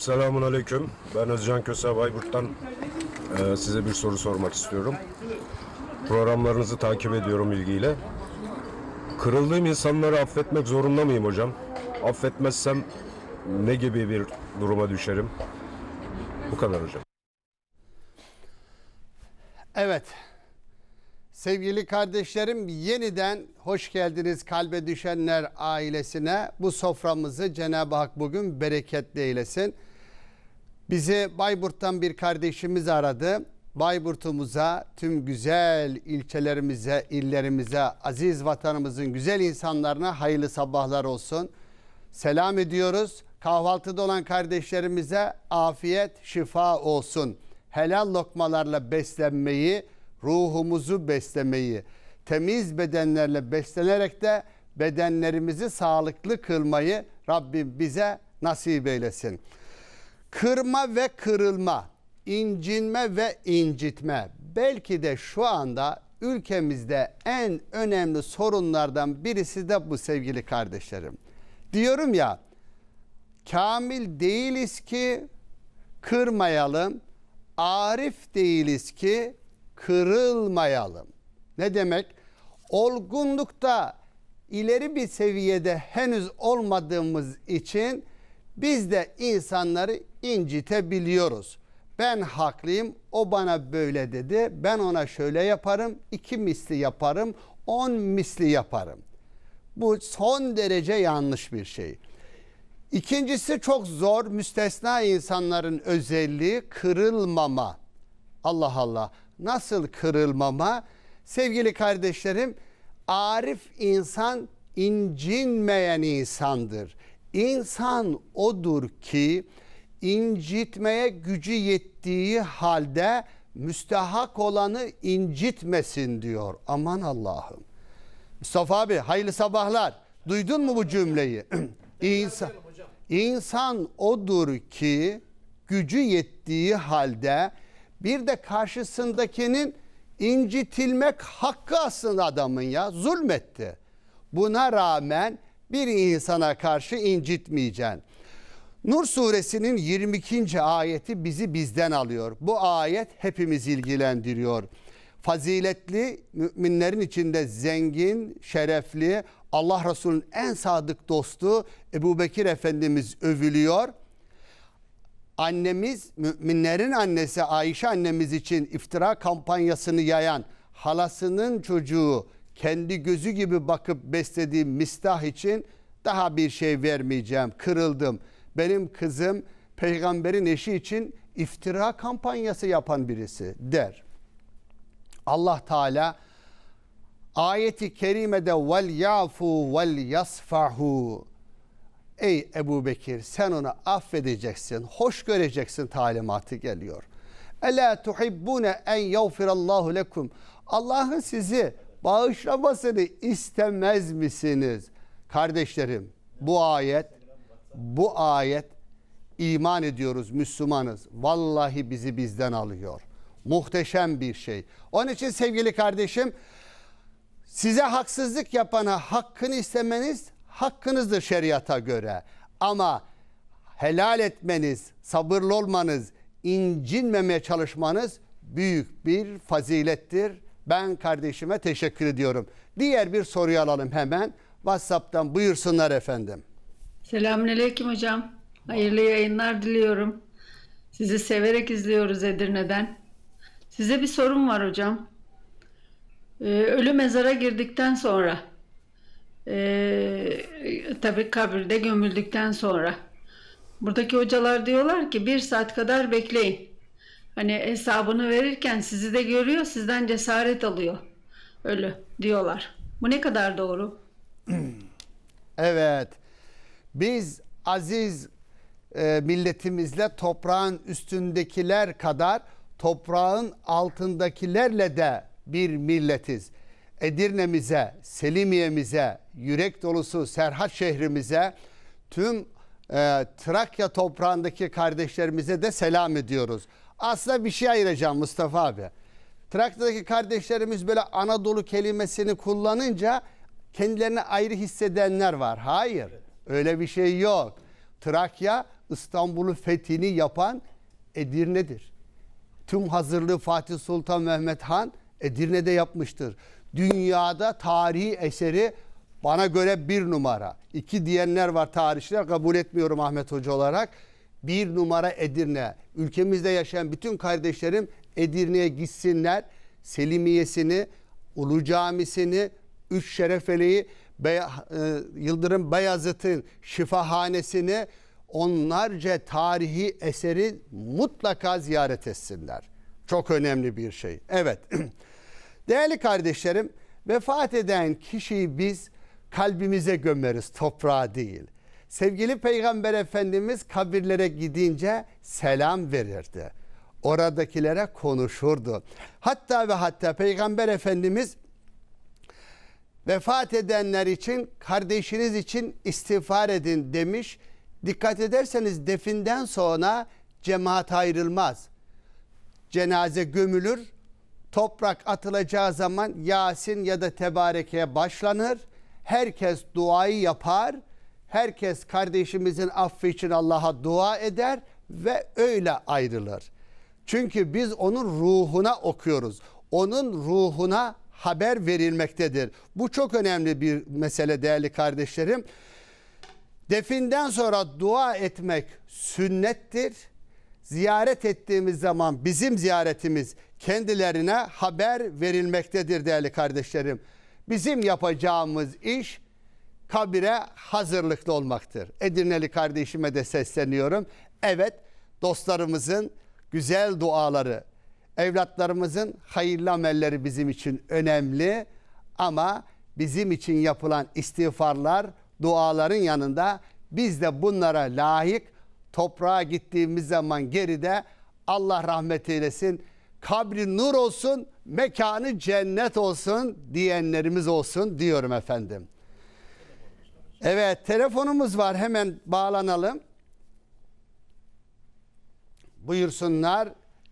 Selamun Aleyküm. Ben Özcan Köse Bayburt'tan eee, size bir soru sormak istiyorum. Programlarınızı takip ediyorum ilgiyle. Kırıldığım insanları affetmek zorunda mıyım hocam? Affetmezsem ne gibi bir duruma düşerim? Bu kadar hocam. Evet. Sevgili kardeşlerim yeniden hoş geldiniz Kalbe Düşenler ailesine. Bu soframızı Cenab-ı Hak bugün bereketli eylesin. Bizi Bayburt'tan bir kardeşimiz aradı. Bayburt'umuza, tüm güzel ilçelerimize, illerimize, aziz vatanımızın güzel insanlarına hayırlı sabahlar olsun. Selam ediyoruz. Kahvaltıda olan kardeşlerimize afiyet, şifa olsun. Helal lokmalarla beslenmeyi, ruhumuzu beslemeyi, temiz bedenlerle beslenerek de bedenlerimizi sağlıklı kılmayı Rabbim bize nasip eylesin. Kırma ve kırılma, incinme ve incitme belki de şu anda ülkemizde en önemli sorunlardan birisi de bu sevgili kardeşlerim. Diyorum ya kamil değiliz ki kırmayalım, arif değiliz ki kırılmayalım. Ne demek? Olgunlukta ileri bir seviyede henüz olmadığımız için biz de insanları incitebiliyoruz. Ben haklıyım, o bana böyle dedi, ben ona şöyle yaparım, iki misli yaparım, on misli yaparım. Bu son derece yanlış bir şey. İkincisi çok zor, müstesna insanların özelliği kırılmama. Allah Allah. Nasıl kırılmama? Sevgili kardeşlerim, arif insan incinmeyen insandır. İnsan odur ki incitmeye gücü yettiği halde müstehak olanı incitmesin diyor. Aman Allah'ım. Mustafa abi hayırlı sabahlar. Duydun mu bu cümleyi? İnsan, insan odur ki gücü yettiği halde bir de karşısındakinin incitilmek hakkı aslında adamın ya zulmetti. Buna rağmen bir insana karşı incitmeyeceksin. Nur suresinin 22. ayeti bizi bizden alıyor. Bu ayet hepimiz ilgilendiriyor. Faziletli müminlerin içinde zengin, şerefli, Allah Resulü'nün en sadık dostu Ebu Bekir Efendimiz övülüyor. Annemiz, müminlerin annesi Ayşe annemiz için iftira kampanyasını yayan halasının çocuğu kendi gözü gibi bakıp beslediği mistah için daha bir şey vermeyeceğim, kırıldım. Benim kızım peygamberin eşi için iftira kampanyası yapan birisi der. Allah Teala ayeti kerimede vel yafu vel yasfahu Ey Ebu Bekir sen onu affedeceksin, hoş göreceksin talimatı geliyor. Ela tuhibbune en yağfirallahu lekum. Allah'ın sizi bağışlamasını istemez misiniz? Kardeşlerim bu ayet, bu ayet iman ediyoruz, Müslümanız. Vallahi bizi bizden alıyor. Muhteşem bir şey. Onun için sevgili kardeşim Size haksızlık yapana hakkını istemeniz hakkınızdır şeriata göre. Ama helal etmeniz, sabırlı olmanız, incinmemeye çalışmanız büyük bir fazilettir. Ben kardeşime teşekkür ediyorum. Diğer bir soruyu alalım hemen. WhatsApp'tan buyursunlar efendim. Selamünaleyküm hocam. Hayırlı yayınlar diliyorum. Sizi severek izliyoruz Edirne'den. Size bir sorum var hocam. Ee, ölü mezara girdikten sonra, ee, tabii kabirde gömüldükten sonra, buradaki hocalar diyorlar ki bir saat kadar bekleyin. Hani hesabını verirken sizi de görüyor, sizden cesaret alıyor. Ölü diyorlar. Bu ne kadar doğru? Evet. Biz aziz e, milletimizle toprağın üstündekiler kadar toprağın altındakilerle de bir milletiz. Edirne'mize, Selimiye'mize, yürek dolusu Serhat şehrimize, tüm e, Trakya toprağındaki kardeşlerimize de selam ediyoruz. Aslında bir şey ayıracağım Mustafa abi. Trakya'daki kardeşlerimiz böyle Anadolu kelimesini kullanınca kendilerini ayrı hissedenler var. Hayır, öyle bir şey yok. Trakya İstanbul'un fethini yapan Edirne'dir. Tüm hazırlığı Fatih Sultan Mehmet Han Edirne'de yapmıştır. Dünyada tarihi eseri bana göre bir numara. İki diyenler var tarihçiler kabul etmiyorum Ahmet Hoca olarak. Bir numara Edirne. Ülkemizde yaşayan bütün kardeşlerim Edirne'ye gitsinler. Selimiyesini, Ulu Camisi'ni, Üç Şerefeli'yi, Bey- e, Yıldırım Beyazıt'ın şifahanesini, onlarca tarihi eseri mutlaka ziyaret etsinler. Çok önemli bir şey. Evet. Değerli kardeşlerim, vefat eden kişiyi biz kalbimize gömeriz, toprağa değil. Sevgili Peygamber Efendimiz kabirlere gidince selam verirdi. Oradakilere konuşurdu. Hatta ve hatta Peygamber Efendimiz vefat edenler için kardeşiniz için istiğfar edin demiş. Dikkat ederseniz definden sonra cemaat ayrılmaz. Cenaze gömülür. Toprak atılacağı zaman Yasin ya da Tebareke'ye başlanır. Herkes duayı yapar. Herkes kardeşimizin affı için Allah'a dua eder ve öyle ayrılır. Çünkü biz onun ruhuna okuyoruz. Onun ruhuna haber verilmektedir. Bu çok önemli bir mesele değerli kardeşlerim. Definden sonra dua etmek sünnettir. Ziyaret ettiğimiz zaman bizim ziyaretimiz kendilerine haber verilmektedir değerli kardeşlerim. Bizim yapacağımız iş kabire hazırlıklı olmaktır. Edirneli kardeşime de sesleniyorum. Evet dostlarımızın güzel duaları, evlatlarımızın hayırlı amelleri bizim için önemli ama bizim için yapılan istiğfarlar, duaların yanında biz de bunlara layık toprağa gittiğimiz zaman geride Allah rahmet eylesin, kabri nur olsun, mekanı cennet olsun diyenlerimiz olsun diyorum efendim. Evet telefonumuz var hemen bağlanalım. Buyursunlar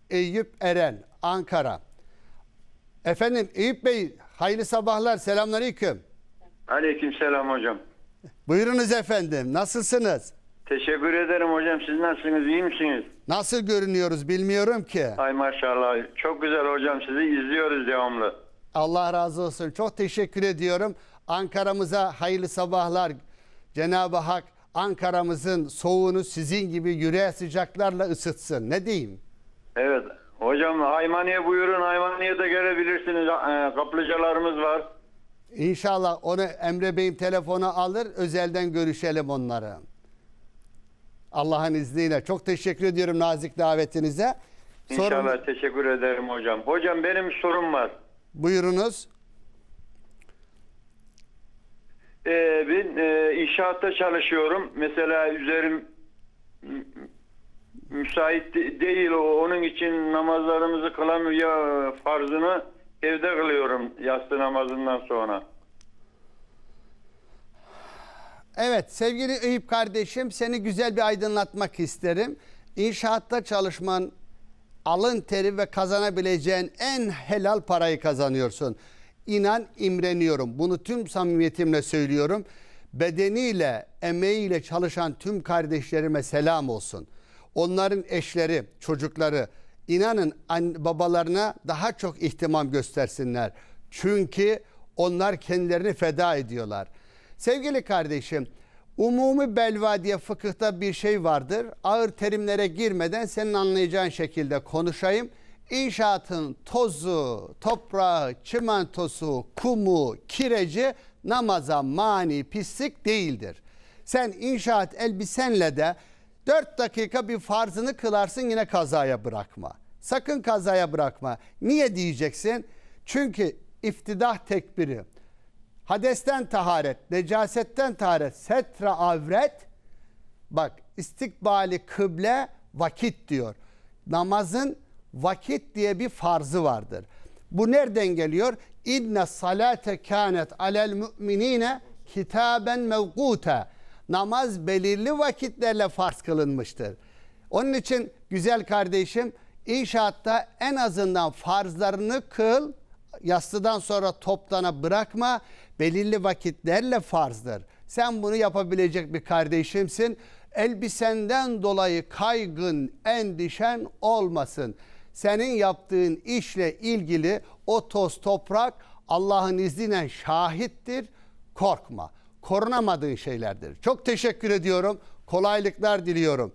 Eyüp Eren Ankara. Efendim Eyüp Bey hayırlı sabahlar selamünaleyküm. Aleykümselam hocam. Buyurunuz efendim nasılsınız? Teşekkür ederim hocam. Siz nasılsınız? İyi misiniz? Nasıl görünüyoruz bilmiyorum ki. Ay maşallah. Çok güzel hocam. Sizi izliyoruz devamlı. Allah razı olsun. Çok teşekkür ediyorum. Ankara'mıza hayırlı sabahlar. Cenab-ı Hak Ankara'mızın soğuğunu sizin gibi yüreğe sıcaklarla ısıtsın. Ne diyeyim? Evet. Hocam Haymaniye buyurun. Haymaniye'de gelebilirsiniz. Ee, Kaplıcalarımız var. İnşallah onu Emre Bey'im telefona alır. Özelden görüşelim onları. Allah'ın izniyle. Çok teşekkür ediyorum nazik davetinize. Sorun- İnşallah teşekkür ederim hocam. Hocam benim sorum var. Buyurunuz. Ee, ben e, inşaatta çalışıyorum. Mesela üzerim müsait de- değil. O- Onun için namazlarımızı kılamıyor farzını evde kılıyorum yatsı namazından sonra. Evet sevgili Eyüp kardeşim seni güzel bir aydınlatmak isterim. İnşaatta çalışman alın teri ve kazanabileceğin en helal parayı kazanıyorsun. İnan imreniyorum. Bunu tüm samimiyetimle söylüyorum. Bedeniyle, emeğiyle çalışan tüm kardeşlerime selam olsun. Onların eşleri, çocukları inanın an- babalarına daha çok ihtimam göstersinler. Çünkü onlar kendilerini feda ediyorlar. Sevgili kardeşim, umumi belva diye fıkıhta bir şey vardır. Ağır terimlere girmeden senin anlayacağın şekilde konuşayım. İnşaatın tozu, toprağı, çimentosu, kumu, kireci namaza mani, pislik değildir. Sen inşaat elbisenle de 4 dakika bir farzını kılarsın yine kazaya bırakma. Sakın kazaya bırakma. Niye diyeceksin? Çünkü iftidah tekbiri, hadesten taharet, necasetten taharet, setre avret, bak istikbali kıble vakit diyor. Namazın vakit diye bir farzı vardır. Bu nereden geliyor? İnne salate kânet alel müminine kitaben mevkuta. Namaz belirli vakitlerle farz kılınmıştır. Onun için güzel kardeşim inşaatta en azından farzlarını kıl, yastıdan sonra toplana bırakma, belirli vakitlerle farzdır. Sen bunu yapabilecek bir kardeşimsin. Elbisenden dolayı kaygın, endişen olmasın. Senin yaptığın işle ilgili o toz toprak Allah'ın izniyle şahittir. Korkma. Korunamadığın şeylerdir. Çok teşekkür ediyorum. Kolaylıklar diliyorum.